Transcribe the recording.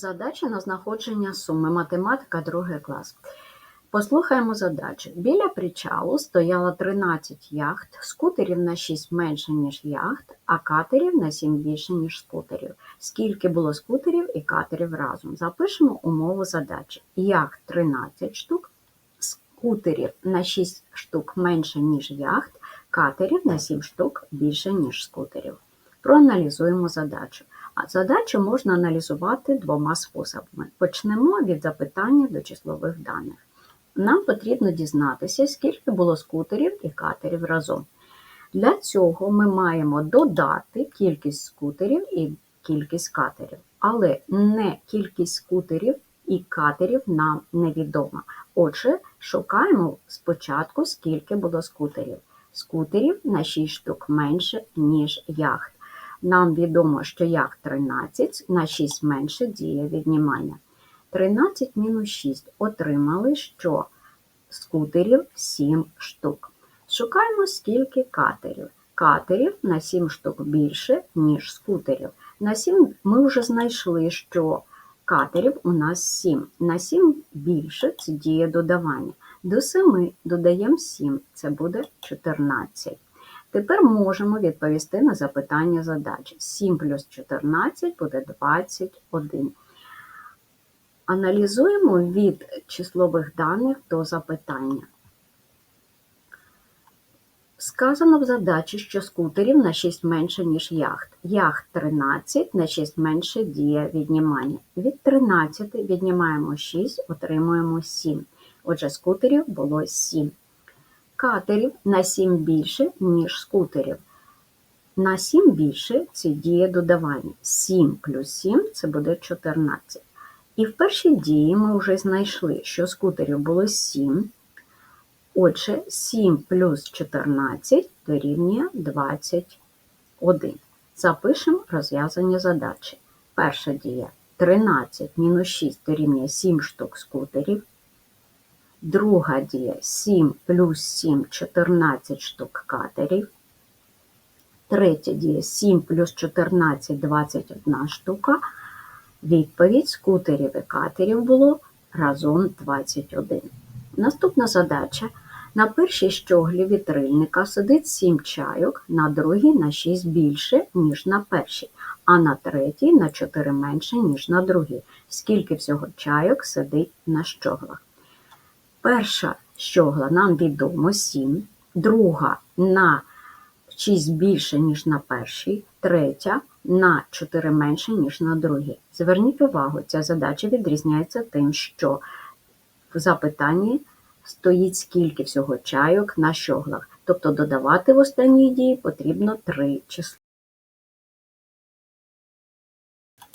Задача на знаходження суми. Математика, другий клас. Послухаємо задачу. Біля причалу стояло 13 яхт, скутерів на 6 менше, ніж яхт, а катерів на 7 більше, ніж скутерів. Скільки було скутерів і катерів разом? Запишемо умову задачі. Яхт 13 штук, скутерів на 6 штук менше, ніж яхт, катерів на 7 штук більше, ніж скутерів. Проаналізуємо задачу. А задачу можна аналізувати двома способами. Почнемо від запитання до числових даних. Нам потрібно дізнатися, скільки було скутерів і катерів разом. Для цього ми маємо додати кількість скутерів і кількість катерів, але не кількість скутерів і катерів нам невідома. Отже, шукаємо спочатку, скільки було скутерів. Скутерів на 6 штук менше, ніж яхт. Нам відомо, що як 13 на 6 менше діє віднімання. 13 мінус 6 отримали, що скутерів 7 штук. Шукаємо, скільки катерів. Катерів на 7 штук більше, ніж скутерів. На 7 ми вже знайшли, що катерів у нас 7. На 7 більше це діє додавання. До 7 додаємо 7, це буде 14. Тепер можемо відповісти на запитання задачі. 7 плюс 14 буде 21. Аналізуємо від числових даних до запитання. Сказано в задачі, що скутерів на 6 менше, ніж яхт. Яхт 13 на 6 менше діє віднімання. Від 13 віднімаємо 6, отримуємо 7. Отже, скутерів було 7 катерів на 7 більше, ніж скутерів. На 7 більше це діє додавання. 7 плюс 7 це буде 14. І в першій дії ми вже знайшли, що скутерів було 7. Отже, 7 плюс 14 дорівнює 21. Запишемо розв'язання задачі. Перша дія 13 мінус 6 дорівнює 7 штук скутерів. Друга дія 7 плюс 7 14 штук катерів. Третя дія 7 плюс 14 21 штука. Відповідь скутерів і катерів було разом 21. Наступна задача. На першій щоглі вітрильника сидить 7 чайок, на другій на 6 більше, ніж на першій, а на третій на 4 менше, ніж на другій. Скільки всього чайок сидить на щоглах? Перша щогла нам відомо 7, друга на 6 більше, ніж на першій, третя на 4 менше, ніж на другій. Зверніть увагу, ця задача відрізняється тим, що в запитанні стоїть скільки всього чайок на щоглах. Тобто додавати в останній дії потрібно 3 числа.